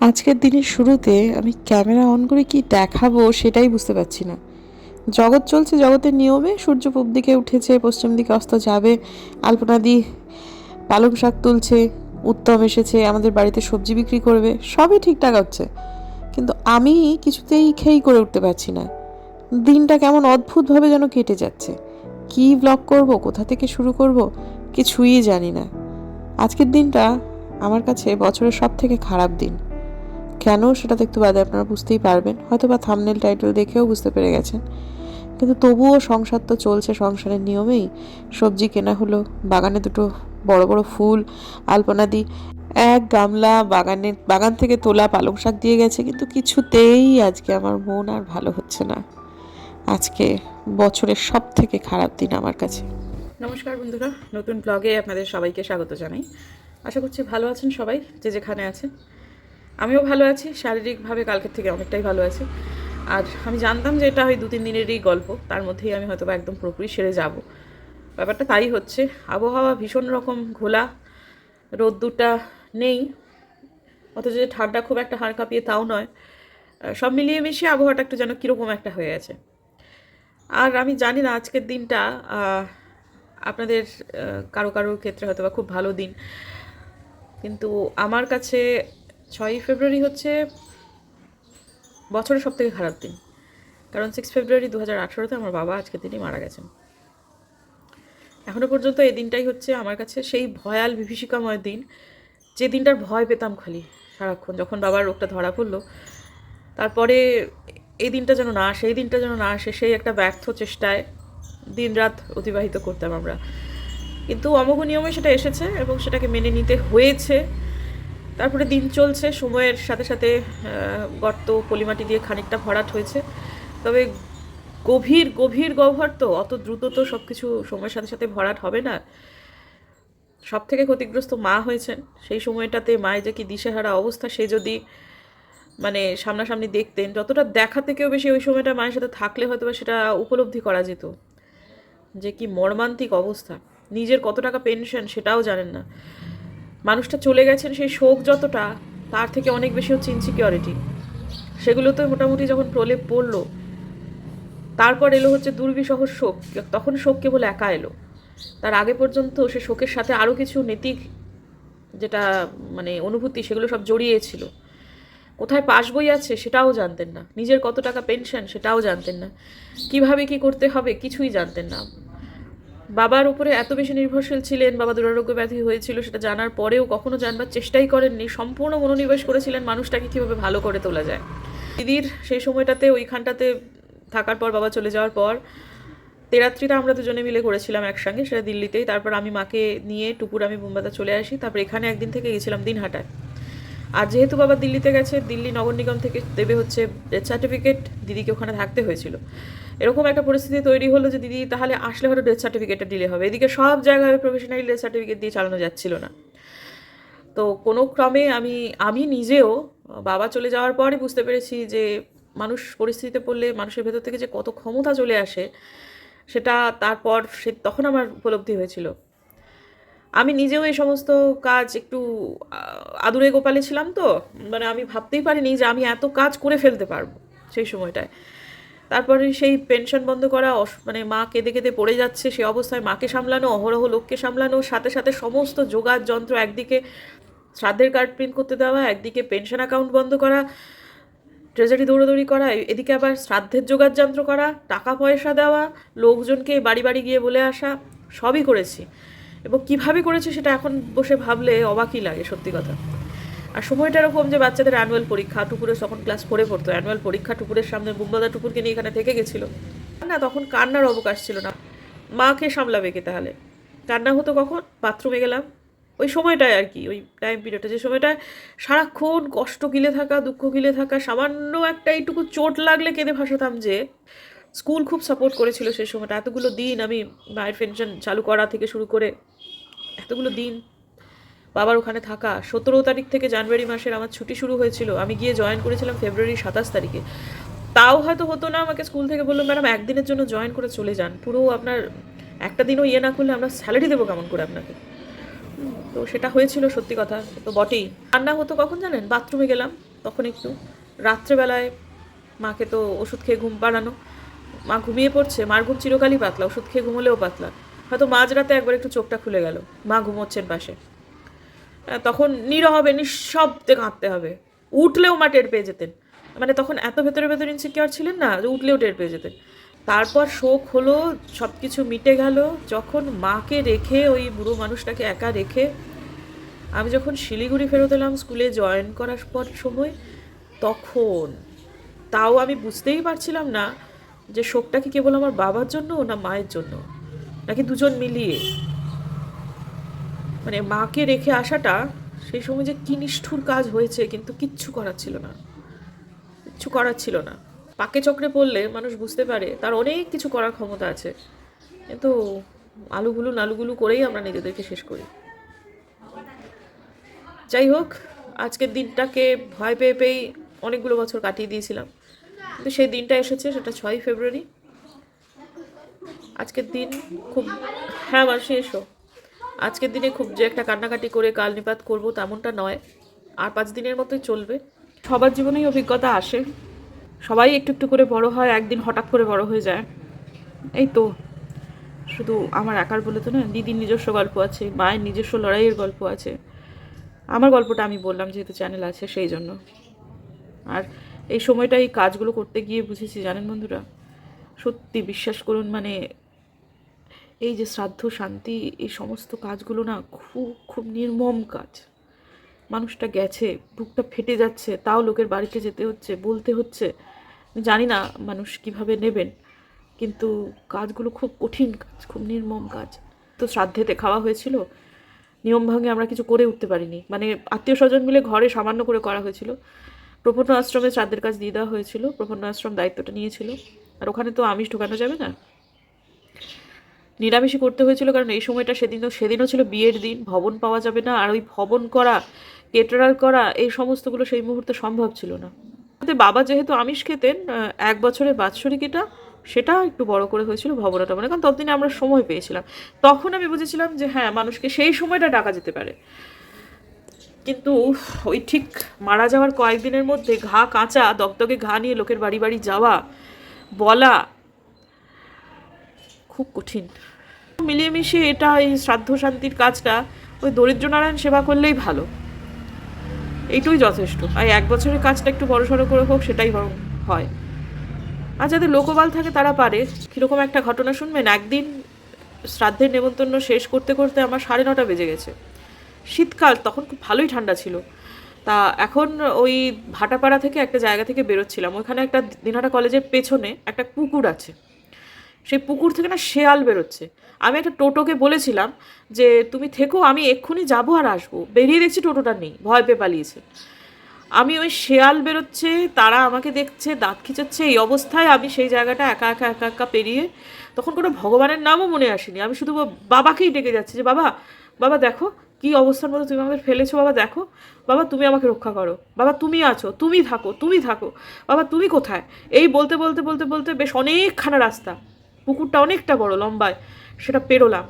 আজকের দিনের শুরুতে আমি ক্যামেরা অন করে কি দেখাবো সেটাই বুঝতে পারছি না। জগৎ চলছে জগতের নিয়মে, সূর্য পূব দিকে উঠেছে, পশ্চিম দিকে অস্ত যাবে আলপনাদি পালং শাক তুলছে, উত্তম এসেছে, আমাদের বাড়িতে সবজি বিক্রি করবে, সবই ঠিকঠাক হচ্ছে। কিন্তু আমি কিছুতেই খেই করে উঠতে পারছি না। দিনটা কেমন অদ্ভুতভাবে যেন কেটে যাচ্ছে। কি ব্লগ করব, কোথা থেকে শুরু করব, কিছুই জানি না। আজকের দিনটা আমার কাছে বছরের সব থেকে খারাপ দিন। কেন সেটা তো একটু বাদে আপনারা বুঝতেই পারবেন। হয়তো বা থামনেল টাইটেল দেখেও বুঝতে পেরে গেছেন। কিন্তু তবুও সংসার তো চলছে, সংসারের নিয়মেই। সবজি কেনা হলো, বাগানে দুটো বড় বড় ফুল, আলপনা দি, এক গামলা বাগানের বাগান থেকে তোলা পালং শাক দিয়ে গেছে। কিন্তু কিছুতেই আজকে আমার মন আর ভালো হচ্ছে না। আজকে বছরের সব থেকে খারাপ দিন আমার কাছে। নমস্কার বন্ধুরা, নতুন ব্লগে আপনাদের সবাইকে স্বাগত জানাই। আশা করছি ভালো আছেন সবাই, যে যেখানে আছেন। আমিও ভালো আছি, শারীরিকভাবে কালকের থেকে অনেকটাই ভালো আছি। আর আমি জানতাম যে এটা ওই দু তিন দিনেরই গল্প, তার মধ্যেই আমি হয়তো একদম পুরোপুরি সেরে যাব। ব্যাপারটা তাই হচ্ছে, আবহাওয়া ভীষণ রকম ঘোলা রোদ্দুরটা নেই, অথচ যে ঠান্ডা খুব একটা হাড় কাঁপিয়ে তাও নয়। সব মিলিয়ে মিশিয়ে আবহাওয়াটা একটু যেন কীরকম একটা হয়ে আছে। আর আমি জানি না আজকের দিনটা আপনাদের কারও কারোর ক্ষেত্রে হয়তো বা খুব ভালো দিন। কিন্তু আমার কাছে ছয়ই ফেব্রুয়ারি হচ্ছে বছরের সব থেকে খারাপ দিন। কারণ সিক্স ফেব্রুয়ারি দু হাজার আঠারোতে আমার বাবা আজকের দিনই মারা গেছেন। এখনও পর্যন্ত এই দিনটাই হচ্ছে আমার কাছে সেই ভয়াল বিভীষিকাময় দিন। যে দিনটার ভয় পেতাম খালি সারাক্ষণ, যখন বাবার রোগটা ধরা পড়ল। তারপরে এই দিনটা যেন না আসে, এই দিনটা যেন না আসে, সেই একটা ব্যর্থ চেষ্টায় দিনরাত অতিবাহিত করতাম আমরা। কিন্তু অমোঘ নিয়মে সেটা এসেছে এবং সেটাকে মেনে নিতে হয়েছে। তারপরে দিন চলছে, সময়ের সাথে সাথে গর্ত পলিমাটি দিয়ে খানিকটা ভরাট হয়েছে। তবে গভীর গভীর গহ্বর তো, অত দ্রুত তো সব কিছু সময়ের সাথে সাথে ভরাট হবে না। সব থেকে ক্ষতিগ্রস্ত মা হয়েছেন, সেই সময়টাতে মায়ের যে কি দিশেহারা অবস্থা, সে যদি মানে সামনাসামনি দেখতেন, যতটা দেখা থেকেও বেশি ওই সময়টা মায়ের সাথে থাকলে হয়তো বা সেটা উপলব্ধি করা যেত। যে কি মর্মান্তিক অবস্থা। নিজের কত টাকা পেনশন সেটাও জানেন না। মানুষটা চলে গেছেন সেই শোক যতটা, তার থেকে অনেক বেশি হচ্ছে ইনসিকিউরিটি সেগুলো তো মোটামুটি যখন প্রলেপ পড়ল, তারপর এলো হচ্ছে দুর্বিসহ শোক। তখন শোক কেবল একা এলো। তার আগে পর্যন্ত সে শোকের সাথে আরও কিছু নৈতিক যেটা মানে অনুভূতি, সেগুলো সব জড়িয়েছিল। কোথায় পাস বই আছে সেটাও জানতেন না। নিজের কত টাকা পেনশন সেটাও জানতেন না। কীভাবে কি করতে হবে কিছুই জানতেন না। বাবার উপরে এত বেশি নির্ভরশীল ছিলেন, বাবা দুরারোগ্য ব্যাধি হয়েছিল, সেটা জানার পরেও কখনো জানবার চেষ্টাই করেননি। সম্পূর্ণ মনোনিবেশ করেছিলেন মানুষটাকে কীভাবে ভালো করে তোলা যায়। দিদির সেই সময়টাতে ওইখানটাতে থাকার পর, বাবা চলে যাওয়ার পর, তেরাত্রিটা আমরা দুজনে মিলে করেছিলাম একসঙ্গে, সেটা দিল্লিতেই। তারপর আমি মাকে নিয়ে টুকুর আমি বোম্বাদা চলে আসি। তারপর এখানে একদিন থেকে গেছিলাম দিনহাটায়। আর যেহেতু বাবা দিল্লিতে গেছে, দিল্লি নগর নিগম থেকে দেবে হচ্ছে ডেথ সার্টিফিকেট দিদিকে ওখানে থাকতে হয়েছিল। এরকম একটা পরিস্থিতি তৈরি হলো যে, দিদি, তাহলে আসলে হয়তো ডেথ সার্টিফিকেটটা ডিলে হবে। এদিকে সব জায়গায় প্রফেশনাল ডেথ সার্টিফিকেট দিয়ে চালানো যাচ্ছিল না। তো কোনো ক্রমে আমি আমি নিজেও, বাবা চলে যাওয়ার পরে বুঝতে পেরেছি যে, মানুষ পরিস্থিতিতে পড়লে মানুষের ভেতর থেকে যে কত ক্ষমতা চলে আসে, সেটা তারপর সে তখন আমার উপলব্ধি হয়েছিল। আমি নিজেও এই সমস্ত কাজ একটু আদুরে গোপালে ছিলাম তো মানে আমি ভাবতেই পারিনি যে আমি এত কাজ করে ফেলতে পারব সেই সময়টায়। তারপরে সেই পেনশন বন্ধ করা মানে মা কেঁদে কেঁদে পড়ে যাচ্ছে সেই অবস্থায় মাকে সামলানো, অহরহ লোককে সামলানো, সাথে সাথে সমস্ত যোগার যন্ত্র একদিকে শ্রাদ্ধের কার্ড প্রিন্ট করতে দেওয়া, একদিকে পেনশন অ্যাকাউন্ট বন্ধ করা ট্রেজারি দৌড়াদৌড়ি করা এদিকে আবার শ্রাদ্ধের যোগার যন্ত্র করা, টাকা পয়সা দেওয়া, লোকজনকে বাড়ি বাড়ি গিয়ে বলে আসা, সবই করেছি। এবং কীভাবে করেছি সেটা এখন বসে ভাবলে অবাকই লাগে, সত্যি কথা। আর সময়টা এরকম যে বাচ্চাদের অ্যানুয়াল পরীক্ষা, টুকুরে তখন ক্লাস ফোরে পড়তো অ্যানুয়াল পরীক্ষা, টুকুরের সামনে বুম্বাদা টুকুরকে নিয়ে এখানে থেকে গেছিল। না, তখন কান্নার অবকাশ ছিল না। মাকে সামলাবে কে তাহলে? কান্না হতো কখন? বাথরুমে গেলাম। ওই সময়টায় আর কি, ওই টাইম পিরিয়ডটা যে সময়টায় সারাক্ষণ কষ্ট গিলে থাকা, দুঃখ গিলে থাকা, সামান্য একটা এইটুকু চোট লাগলে কেঁদে ভাসাতাম যে স্কুল খুব সাপোর্ট করেছিল সেই সময়টা। এতগুলো দিন আমি মায়ের পেনশন চালু করা থেকে শুরু করে, এতগুলো দিন বাবার ওখানে থাকা। সতেরো তারিখ থেকে জানুয়ারি মাসের আমার ছুটি শুরু হয়েছিল। আমি গিয়ে জয়েন করেছিলাম ফেব্রুয়ারি সাতাশ তারিখে। তাও হয়তো হতো না, আমাকে স্কুল থেকে বলল ম্যাডাম একদিনের জন্য জয়েন করে চলে যান। পুরো আপনার একটা দিনও ইয়ে না করলে আমরা স্যালারি দেবো কেমন করে আপনাকে? তো সেটা হয়েছিল সত্যি কথা, তো বটেই। রান্না হতো কখন জানেন? বাথরুমে গেলাম তখন একটু। রাত্রেবেলায় মাকে তো ওষুধ খেয়ে ঘুম পাড়ানো। মা ঘুমিয়ে পড়ছে। মার ঘুম চিরকালই পাতলা, ওষুধ খেয়ে ঘুমলেও পাতলা। হয়তো মাঝরাতে একবার একটু চোখটা খুলে গেল। মা ঘুমোচ্ছেন পাশে। আহ, তখন নীরবে নিঃশব্দে কাঁদতে হবে। উঠলেও মা টের পেয়ে যেতেন। মানে তখন এত ভেতরে ভেতরে ইনসিকিউর ছিলেন না যে উঠলেও টের পেয়ে যেতেন। তারপর শোক হলো সব কিছু মিটে গেল। যখন মাকে রেখে ওই বুড়ো মানুষটাকে একা রেখে আমি যখন শিলিগুড়ি ফেরত এলাম স্কুলে জয়েন করার পর সময় তখন তাও আমি বুঝতেই পারছিলাম না যে শোকটা কি কেবল আমার বাবার জন্য না মায়ের জন্য নাকি দুজন মিলিয়ে। মানে মাকে রেখে আসাটা সেই সময় যে কি নিষ্ঠুর কাজ হয়েছে কিন্তু কিচ্ছু করার ছিল না। কিচ্ছু করার ছিল না। পাকে চক্রে পড়লে মানুষ বুঝতে পারে তার অনেক কিছু করার ক্ষমতা আছে। কিন্তু আলুগুলো নালুগুলো করেই আমরা নিজেদেরকে শেষ করি। যাই হোক, আজকের দিনটাকে ভয় পেয়ে পেয়েই অনেকগুলো বছর কাটিয়ে দিয়েছিলাম। কিন্তু সেই দিনটা এসেছে, সেটা ছয়ই ফেব্রুয়ারি। আজকের দিন খুব হ্যাঁ মাসে, এসো। আজকের দিনে খুব যে একটা কান্নাকাটি করে কাল নিপাত করব তেমনটা নয়। আর পাঁচ দিনের মতোই চলবে। সবার জীবনেই অভিজ্ঞতা আসে। সবাই একটু একটু করে বড় হয়, একদিন হঠাৎ করে বড় হয়ে যায়। এই তো। শুধু আমার একার বলে তো না দিদির নিজস্ব গল্প আছে, মায়ের নিজস্ব লড়াইয়ের গল্প আছে। আমার গল্পটা আমি বললাম, যেহেতু চ্যানেল আছে সেই জন্য। আর এই সময়টা এই কাজগুলো করতে গিয়ে বুঝেছি, জানেন বন্ধুরা? সত্যি বিশ্বাস করুন মানে এই যে শ্রাদ্ধ, শান্তি, এই সমস্ত কাজগুলো না খুব খুব নির্মম কাজ। মানুষটা গেছে, বুকটা ফেটে যাচ্ছে, তাও লোকের বাড়িতে যেতে হচ্ছে, বলতে হচ্ছে। জানি না মানুষ কীভাবে নেবেন, কিন্তু কাজগুলো খুব কঠিন কাজ, খুব নির্মম কাজ। তো শ্রাদ্ধেতে খাওয়া হয়েছিল, নিয়ম ভাঙে আমরা কিছু করে উঠতে পারিনি। মানে আত্মীয় স্বজন মিলে ঘরে সামান্য করে করা হয়েছিল। প্রপন্ন আশ্রমে শ্রাদ্ধের কাজ দিয়ে দেওয়া হয়েছিল প্রপন্ন আশ্রম দায়িত্বটা নিয়েছিল। আর ওখানে তো আমিষ ঢোকানো যাবে না। নিরামিষই করতে হয়েছিল, কারণ এই সময়টা সেদিনও সেদিনও ছিল বিয়ের দিন, ভবন পাওয়া যাবে না, আর ওই ভবন করা কেটারার করা, এই সমস্তগুলো সেই মুহূর্তে সম্ভব ছিল না। বাবা যেহেতু আমিষ খেতেন এক বছরের বাৎসরিক এটা, সেটা একটু বড় করে হয়েছিল ভবনটা মানে। কারণ ততদিনে আমরা সময় পেয়েছিলাম। তখন আমি বুঝেছিলাম যে হ্যাঁ মানুষকে সেই সময়টা ডাকা যেতে পারে। কিন্তু ওই ঠিক মারা যাওয়ার কয়েকদিনের মধ্যে ঘা কাঁচা, দগদগে ঘা নিয়ে লোকের বাড়ি বাড়ি যাওয়া, বলা খুব কঠিন। মিলিয়ে এটা এই শ্রাদ্ধ শান্তির কাজটা ওই দরিদ্র নারায়ণ সেবা করলেই ভালো। এইটুই যথেষ্ট। আর এক বছরের কাজটা একটু বড় সড়ো করে হোক, সেটাই হয়। আর যাদের লোকবাল থাকে তারা পারে। কীরকম একটা ঘটনা শুনবেন? একদিন শ্রাদ্ধের নেমন্তন্ন শেষ করতে করতে আমার সাড়ে নটা বেজে গেছে। শীতকাল, তখন খুব ভালোই ঠান্ডা ছিল। তা এখন ওই ভাটাপাড়া থেকে একটা জায়গা থেকে বেরোচ্ছিলাম। ওইখানে একটা দিনহাটা কলেজের পেছনে একটা পুকুর আছে। সেই পুকুর থেকে না শেয়াল বেরোচ্ছে। আমি একটা টোটোকে বলেছিলাম যে, তুমি থেকো, আমি এক্ষুনি যাব আর আসব। বেরিয়ে দেখছি টোটোটা নেই, ভয় পেয়ে পালিয়েছে। আমি ওই শেয়াল বেরোচ্ছে, তারা আমাকে দেখছে, দাঁত খিচাচ্ছে, এই অবস্থায় আমি সেই জায়গাটা একা একা একা একা পেরিয়ে তখন কোনো ভগবানের নামও মনে আসেনি। আমি শুধু বাবাকেই ডেকে যাচ্ছি যে, বাবা বাবা দেখো, কি অবস্থার মধ্যে তুমি আমাদের ফেলেছো, বাবা দেখো। বাবা, তুমি আমাকে রক্ষা করো। বাবা, তুমি আছো, তুমি থাকো তুমি থাকো। বাবা, তুমি কোথায়? এই বলতে বলতে বলতে বলতে বেশ অনেকখানা রাস্তা পুকুরটা অনেকটা বড়, লম্বায়। সেটা পেরোলাম।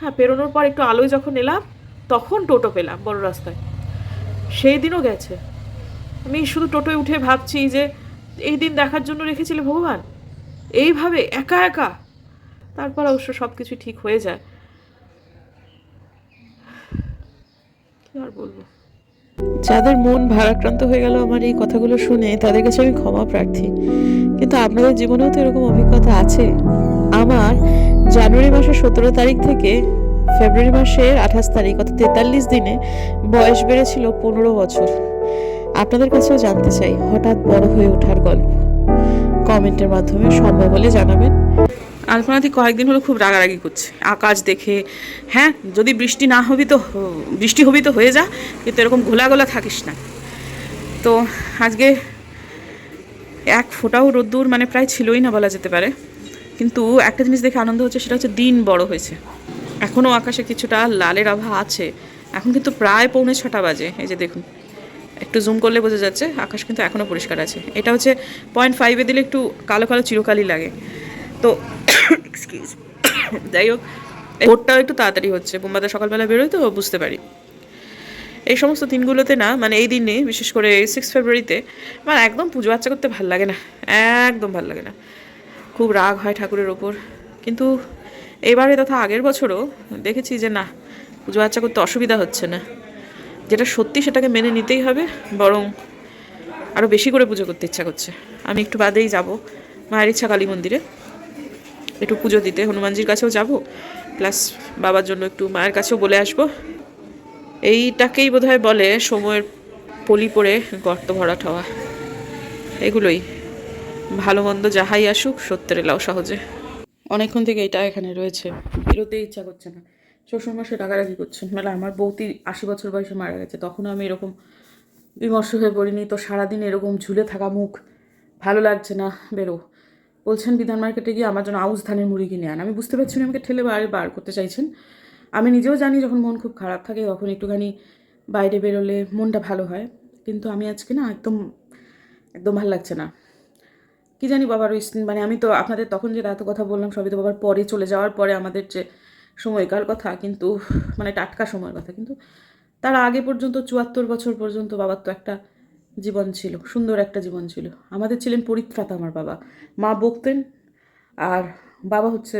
হ্যাঁ পেরোনোর পর একটু আলোয় যখন এলাম, তখন টোটো পেলাম বড় রাস্তায়। সেই দিনও গেছে। আমি শুধু টোটোয় উঠে ভাবছি যে, এই দিন দেখার জন্য রেখেছিলে ভগবান? এইভাবে একা একা? তারপর অবশ্য সব কিছু ঠিক হয়ে যায়। কি আর বলব? যাদের মন ভারাক্রান্ত হয়ে গেল আমার এই কথাগুলো শুনে, তাদের কাছে আমি ক্ষমা প্রার্থী। কিন্তু আপনাদের জীবনেও তো এরকম অভিজ্ঞতা আছে। আমার জানুয়ারি মাসের সতেরো তারিখ থেকে ফেব্রুয়ারি মাসের আঠাশ তারিখ, অর্থাৎ তেতাল্লিশ দিনে বয়স বেড়েছিল পনেরো বছর। আপনাদের কাছেও জানতে চাই, হঠাৎ বড় হয়ে ওঠার গল্প। কমেন্টের মাধ্যমে সম্ভব হলে জানাবেন আলপনাদি কয়েকদিন হলো খুব রাগারাগি করছে। আকাশ দেখে হ্যাঁ যদি বৃষ্টি না হবি তো বৃষ্টি হবি তো হয়ে যা, কিন্তু এরকম ঘোলা গোলা থাকিস না। তো আজকে এক ফোঁটাও রোদ্দুর মানে প্রায় ছিলই না বলা যেতে পারে। কিন্তু একটা জিনিস দেখে আনন্দ হচ্ছে, সেটা হচ্ছে দিন বড় হয়েছে। এখনও আকাশে কিছুটা লালের আভা আছে। এখন কিন্তু প্রায় পৌনে ছটা বাজে। এই যে দেখুন, একটু জুম করলে বোঝা যাচ্ছে, আকাশ কিন্তু এখনও পরিষ্কার আছে। এটা হচ্ছে পয়েন্ট ফাইভে দিলে একটু কালো কালো চিরকালই লাগে। তো এক্সকিউজ যাই হোক ভোরটাও একটু তাড়াতাড়ি হচ্ছে। বোম্বাদা সকালবেলা বেরোয় তো, বুঝতে পারি। এই সমস্ত দিনগুলোতে না মানে এই দিনে, বিশেষ করে সিক্স ফেব্রুয়ারিতে আমার একদম পুজো আর্চা করতে ভালো লাগে না। একদম ভালো লাগে না। খুব রাগ হয় ঠাকুরের ওপর। কিন্তু এবারে তথা আগের বছরও দেখেছি যে না, পুজো আর্চা করতে অসুবিধা হচ্ছে না। যেটা সত্যি সেটাকে মেনে নিতেই হবে, বরং আরও বেশি করে পুজো করতে ইচ্ছা করছে। আমি একটু বাদেই যাব, মায়ের ইচ্ছা কালী মন্দিরে। একটু পুজো দিতে হনুমানজির কাছেও যাব, প্লাস বাবার জন্য একটু মায়ের কাছেও বলে আসব। এইটাকেই বোধহয় বলে সময়ের পলি পড়ে গর্ত ভরাট হওয়া। এগুলোই। ভালো মন্দ যাহাই আসুক সত্যের এলাও সহজে। অনেকক্ষণ থেকে এটা এখানে রয়েছে। বেরোতে ইচ্ছা করছে না। শ্বশুরমশাই রাগারাগি করছেন। মানে আমার বৌতি আশি বছর বয়সে মারা গেছে। তখনও আমি এরকম বিমর্ষ হয়ে পড়িনি। তো সারাদিন এরকম ঝুলে থাকা মুখ। ভালো লাগছে না বেরো। বলছেন বিধান মার্কেটে গিয়ে আমার জন্য আউশ ধানের মুড়ি কিনে আন। আমি বুঝতে পারছি না আমাকে ঠেলে বাইরে বার করতে চাইছেন। আমি নিজেও জানি যখন মন খুব খারাপ থাকে তখন একটুখানি বাইরে বেরোলে মনটা ভালো হয়। কিন্তু আমি আজকে না একদম একদম ভালো লাগছে না। কি জানি বাবার ওই মানে আমি তো আপনাদের তখন যে এত কথা বললাম, সবই তো বাবার পরে চলে যাওয়ার পরে আমাদের যে সময়কার কথা, কিন্তু মানে টাটকা সময়ের কথা। কিন্তু তার আগে পর্যন্ত, চুয়াত্তর বছর পর্যন্ত বাবার তো একটা জীবন ছিল, সুন্দর একটা জীবন ছিল। আমাদের ছিলেন পরিত্রাতা আমার বাবা। মা বকতেন, আর বাবা হচ্ছে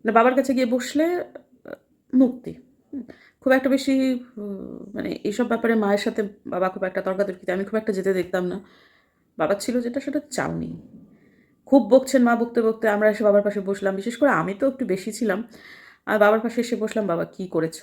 মানে বাবার কাছে গিয়ে বসলে, মুক্তি। খুব একটা বেশি মানে এইসব ব্যাপারে মায়ের সাথে বাবা খুব একটা তর্কাতর্কিতে, আমি খুব একটা যেতে দেখতাম না। বাবার ছিল যেটা, সেটা চাউনি। খুব বকছেন মা বকতে বকতে, আমরা এসে বাবার পাশে বসলাম। বিশেষ করে আমি তো একটু বেশি ছিলাম। আর বাবার পাশে এসে বসলাম, বাবা, কি করেছ?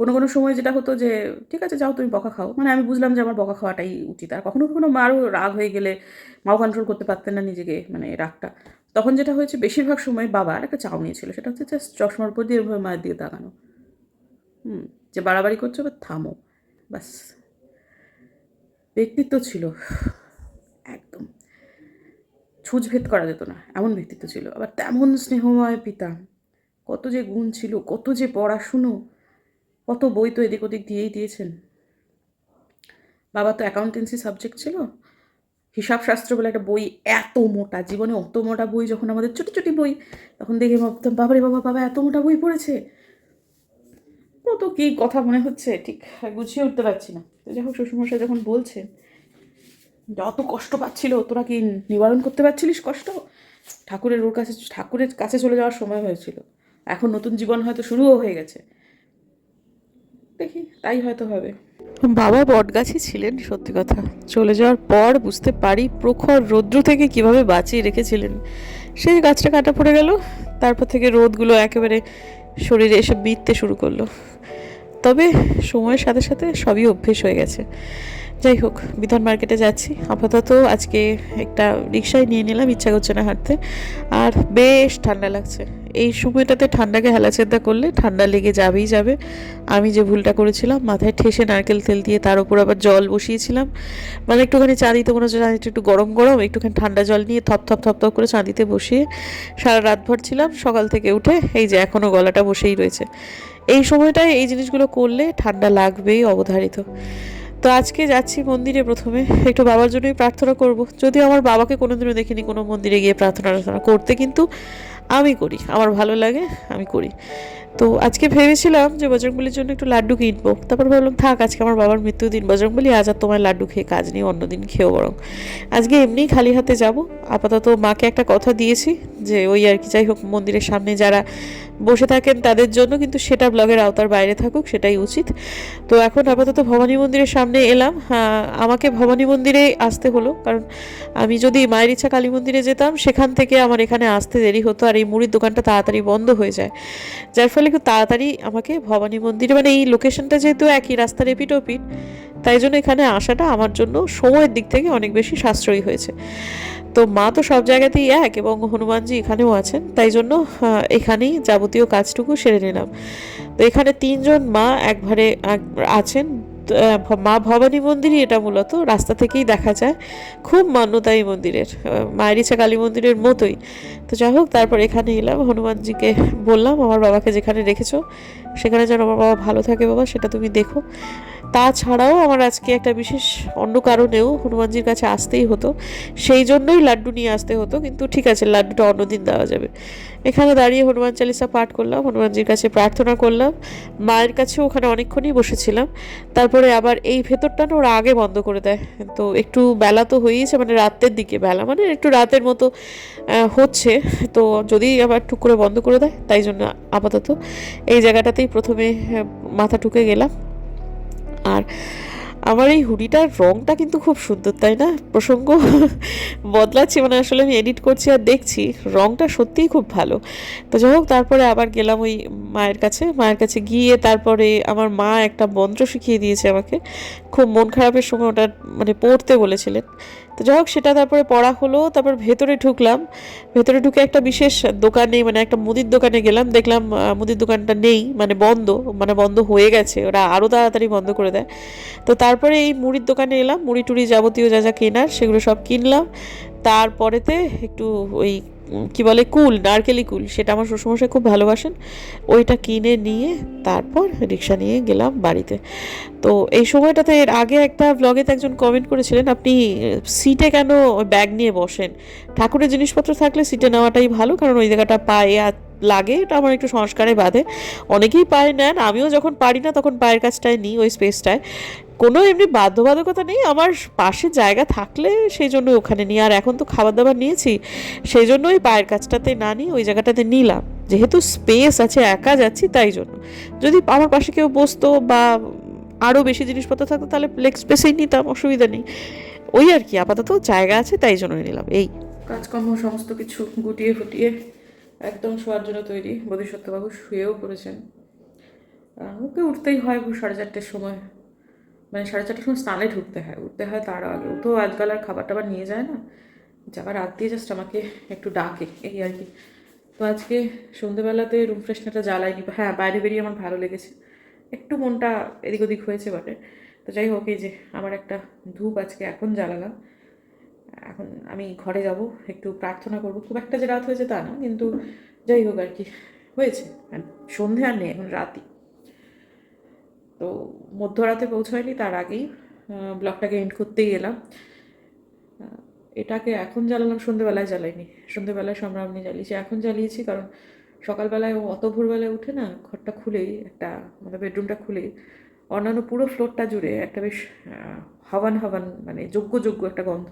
কোনো কোনো সময় যেটা হতো যে, ঠিক আছে, যাও, তুমি বকা খাও। মানে আমি বুঝলাম যে আমার বকা খাওয়াটাই উচিত। আর কখনো কখনো মারও রাগ হয়ে গেলে মাও কন্ট্রোল করতে পারতেন না নিজেকে মানে রাগটা। তখন যেটা হয়েছে, বেশিরভাগ সময় বাবার একটা চাউনি ছিল, সেটা হচ্ছে জাস্ট চশমার উপর দিয়ে মায়ের দিকে তাকানো। হুম, যে বাড়াবাড়ি করছ, এবার থামো। ব্যাস। ব্যক্তিত্ব ছিল। একদম। ছুঁচভেদ করা যেত না, এমন ব্যক্তিত্ব ছিল। আবার তেমন স্নেহময় পিতা। কত যে গুণ ছিল, কত যে পড়াশুনো, কত বই তো এদিক ওদিক দিয়েই দিয়েছেন। বাবা তো অ্যাকাউন্টেন্সি সাবজেক্ট ছিল। হিসাবশাস্ত্র বলে একটা বই এত মোটা, জীবনে অত মোটা বই যখন আমাদের ছোটো ছোটো বই, তখন দেখে ভাবতাম, বাবারে বাবা বাবা, এত মোটা বই পড়েছে। কত কি কথা মনে হচ্ছে? ঠিক গুছিয়ে উঠতে পারছি না। তো যাই হোক, শ্বশুরমশাই যখন বলছে, যত কষ্ট পাচ্ছিল, তোরা কি নিবারণ করতে পারছিলিস কষ্ট? ঠাকুরের ওর কাছে, ঠাকুরের কাছে চলে যাওয়ার সময় হয়েছিল। এখন নতুন জীবন হয়তো শুরুও হয়ে গেছে। দেখি, তাই হয়তো হবে। বাবা বটগাছই ছিলেন, সত্যি কথা। চলে যাওয়ার পর বুঝতে পারি প্রখর রৌদ্র থেকে কীভাবে বাঁচিয়ে রেখেছিলেন। সেই গাছটা কাটা পড়ে গেল, তারপর থেকে রোদগুলো একেবারে শরীরে এসে বিঁধতে শুরু করল। তবে সময়ের সাথে সাথে সবই অভ্যেস হয়ে গেছে। যাই হোক, বিধান মার্কেটে যাচ্ছি। আপাতত আজকে একটা রিক্সায় নিয়ে নিলাম, ইচ্ছা করছে না হাঁটতে। আর বেশ ঠান্ডা লাগছে। এই সময়টাতে ঠান্ডাকে হেলাচেদ্দা করলে ঠান্ডা লেগে যাবেই যাবে। আমি যে ভুলটা করেছিলাম, মাথায় ঠেসে নারকেল তেল দিয়ে তার উপর আবার জল বসিয়েছিলাম। মানে একটুখানি চাঁদিতে মনে হচ্ছে একটু গরম গরম, একটুখানি ঠান্ডা জল নিয়ে থপ থপ থপ থপ করে চাঁদিতে বসিয়ে সারা রাতভর ছিলাম। সকাল থেকে উঠে এই যে এখনও গলাটা বসেই রয়েছে। এই সময়টায় এই জিনিসগুলো করলে ঠান্ডা লাগবেই অবধারিত। তো আজকে যাচ্ছি মন্দিরে প্রথমে। একটু বাবার জন্যই প্রার্থনা করব। যদিও আমার বাবাকে কোনোদিনও দেখিনি কোনো মন্দিরে গিয়ে প্রার্থনা টার্থনা করতে, কিন্তু আমি করি। আমার ভালো লাগে, আমি করি। তো আজকে ভেবেছিলাম যে বজরংবলির জন্য একটু লাড্ডু কিনবো। তারপর ভাবলাম থাক আজকে আমার বাবার মৃত্যুদিন বজরংবলি আজ আর তোমার লাড্ডু খেয়ে কাজ নেই অন্যদিন খেয়েও বরং। আজকে এমনিই খালি হাতে যাব। আপাতত মাকে একটা কথা দিয়েছি যে ওই আর কি যাই হোক মন্দিরের সামনে যারা বসে থাকেন তাদের জন্য কিন্তু সেটা ব্লগের আওতার বাইরে থাকুক সেটাই উচিত। তো এখন আপাতত ভবানী মন্দিরের সামনে এলাম। হ্যাঁ, আমাকে ভবানী মন্দিরে আসতে হলো কারণ আমি যদি মায়ের ইচ্ছা কালী মন্দিরে যেতাম সেখান থেকে আমার এখানে আসতে দেরি হতো আর এই মুড়ির দোকানটা তাড়াতাড়ি বন্ধ হয়ে যায়। যার ফলে খুব তাড়াতাড়ি আমাকে ভবানী মন্দিরে মানে এই লোকেশনটা যেহেতু একই, রাস্তার এপিট ওপিট তাই জন্য এখানে আসাটা আমার জন্য সময়ের দিক থেকে অনেক বেশি সাশ্রয়ী হয়েছে। তো মা তো সব জায়গাতেই এক এবং হনুমানজি এখানেও আছেন, তাই জন্য এখানেই যাবতীয় কাজটুকু সেরে নিলাম। তো এখানে তিনজন মা একবারে আছেন মা ভবানী মন্দিরই এটা মূলত, রাস্তা থেকেই দেখা যায়। খুব মান্যতা এই মন্দিরের মায়ের ইচ্ছা কালী মন্দিরের মতোই। তো যাই হোক, তারপর এখানে এলাম, হনুমানজিকে বললাম, আমার বাবাকে যেখানে রেখেছো, সেখানে যেন আমার বাবা ভালো থাকে বাবা, সেটা তুমি দেখো। তাছাড়াও আমার আজকে একটা বিশেষ অন্য কারণেও হনুমানজির কাছে আসতেই হতো। সেই জন্যই লাড্ডু নিয়ে আসতে হতো, কিন্তু ঠিক আছে, লাড্ডুটা অন্যদিন দেওয়া যাবে। এখানে দাঁড়িয়ে হনুমান চালিসা পাঠ করলাম, হনুমানজির কাছে প্রার্থনা করলাম। মায়ের কাছে ওখানে অনেকক্ষণই বসেছিলাম। তারপরে আবার এই ভেতরটা না ওরা আগে বন্ধ করে দেয়। তো একটু বেলা তো হয়েইছে মানে রাতের দিকে বেলা মানে একটু রাতের মতো হচ্ছে। তো যদি আবার টুক করে বন্ধ করে দেয়, তাই জন্য আপাতত এই জায়গাটাতেই প্রথমে মাথা ঠুকে গেলাম। আর আমার এই হুডিটার রঙটা কিন্তু খুব সুন্দর, তাই না? প্রসঙ্গ বদলাচ্ছি মানে আসলে আমি এডিট করছি আর দেখছি রঙটা সত্যিই খুব ভালো। তো যাই হোক, তারপরে আবার গেলাম ওই মায়ের কাছে মায়ের কাছে গিয়ে তারপরে আমার মা একটা মন্ত্র শিখিয়ে দিয়েছে আমাকে। খুব মন খারাপের সময় ওটা মানে পড়তে বলেছিলেন। তো যাই হোক, সেটা তারপরে পড়া হলো, তারপর ভেতরে ঢুকলাম। ভেতরে ঢুকে একটা বিশেষ দোকানে মানে একটা মুদির দোকানে গেলাম, দেখলাম মুদির দোকানটা নেই মানে বন্ধ মানে বন্ধ হয়ে গেছে, ওরা আরও তাড়াতাড়ি বন্ধ করে দেয়। তো তারপরে এই মুড়ির দোকানে এলাম, মুড়ি টুড়ি যাবতীয় যা যা কেনার, সেগুলো সব কিনলাম। তারপরেতে একটু ওই কি বলে, কুল, নারকেলি কুল, সেটা আমার শ্বশুরমশাই খুব ভালোবাসেন। ওইটা কিনে নিয়ে তারপর রিক্সা নিয়ে গেলাম বাড়িতে। তো এই সময়টাতে এর আগে একটা ব্লগেতে একজন কমেন্ট করেছিলেন, আপনি সিটে কেন ব্যাগ নিয়ে বসেন? ঠাকুরের জিনিসপত্র থাকলে সিটে নেওয়াটাই ভালো, কারণ ওই জায়গাটা পায়ে লাগে, এটা আমার একটু সংস্কারে বাঁধে। অনেকেই পায়ে নেন, আমিও যখন পারি না তখন পায়ের কাছটায় নিই ওই স্পেসটায়। কোনো এমনি বাধ্যবাধকতা নেই, আমার পাশে জায়গা থাকলে সেই জন্য ওখানে নিই। আর এখন তো খাবার দাবার নিয়েছি, সেই জন্য ওই পায়ের কাছটাতে না নিই ওই জায়গাটাতে নিলাম। যেহেতু স্পেস আছে, একা যাচ্ছি তাই জন্য। যদি আমার পাশে কেউ বসতো বা আরও বেশি জিনিসপত্র থাকতো, তাহলে লেগ স্পেসেই নিতাম, অসুবিধা নেই। ওই আর কি, আপাতত জায়গা আছে তাই জন্য নিলাম, এই। কাজকর্ম সমস্ত কিছু গুটিয়ে ফুটিয়ে একদম শোয়ার জন্য তৈরি বোধিসত্ত্ববাবু শুয়েও পড়েছেন। ওকে উঠতেই হয় ভোর সাড়ে চারটের সময়। মানে সাড়ে চারটের সময় স্নানে ঢুকতে হয়। উঠতে হয় তার আগে। ও তো আজকাল আর খাবার টাবার নিয়ে যায় না? যাবার রাত দিয়ে জাস্ট আমাকে একটু ডাকে। এই আর কি। তো আজকে সন্ধেবেলাতে রুম ফ্রেশনারটা জ্বালাইনি হ্যাঁ বাইরে বেরিয়ে আমার ভালো লেগেছে। একটু মনটা এদিক ওদিক হয়েছে বটে। তো যাই হোক, এই যে আমার একটা ধূপ আজকে এখন জ্বালালাম। এখন আমি ঘরে যাব, একটু প্রার্থনা করব। খুব একটা যে রাত হয়েছে তা না, কিন্তু যাই হোক আর কি, হয়েছে। সন্ধে আর নেই, এখন রাতই। তো মধ্যরাতে পৌঁছায়নি, তার আগেই ব্লগটাকে এন্ড করতেই এলাম। এটাকে এখন জ্বালালাম, সন্ধেবেলায় জ্বালাইনি। সন্ধেবেলায় সম্রামনি জ্বালিয়েছি। এখন জ্বালিয়েছি কারণ সকালবেলায় ও অত ভোরবেলায় উঠে না, ঘরটা খুলেই একটা, আমাদের বেডরুমটা খুলেই অন্যান্য পুরো ফ্লোরটা জুড়ে একটা বেশ হাওয়ান হাওয়ান মানে যোগ্য যোগ্য একটা গন্ধ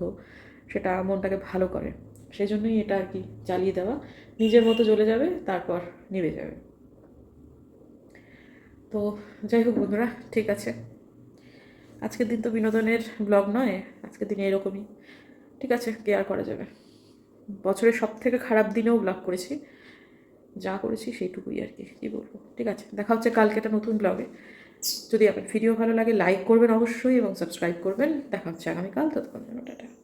সেটা মনটাকে ভালো করে। সেই জন্যই এটা আর কি জ্বালিয়ে দেওয়া। নিজের মতো জ্বলে যাবে, তারপর নিভে যাবে। তো যাই হোক বন্ধুরা, ঠিক আছে। আজকের দিন তো বিনোদনের ব্লগ নয়, আজকের দিনে এরকমই। ঠিক আছে কেয়ার করা যাবে? বছরের সব থেকে খারাপ দিনেও ব্লগ করেছি। যা করেছি সেইটুকুই আর কি, কী বলব। ঠিক আছে, দেখা হচ্ছে কালকে একটা নতুন ব্লগে। যদি আপনার ভিডিও ভালো লাগে লাইক করবেন অবশ্যই এবং সাবস্ক্রাইব করবেন। দেখা হচ্ছে আগামীকাল, ততক্ষণ জন্য টাটা।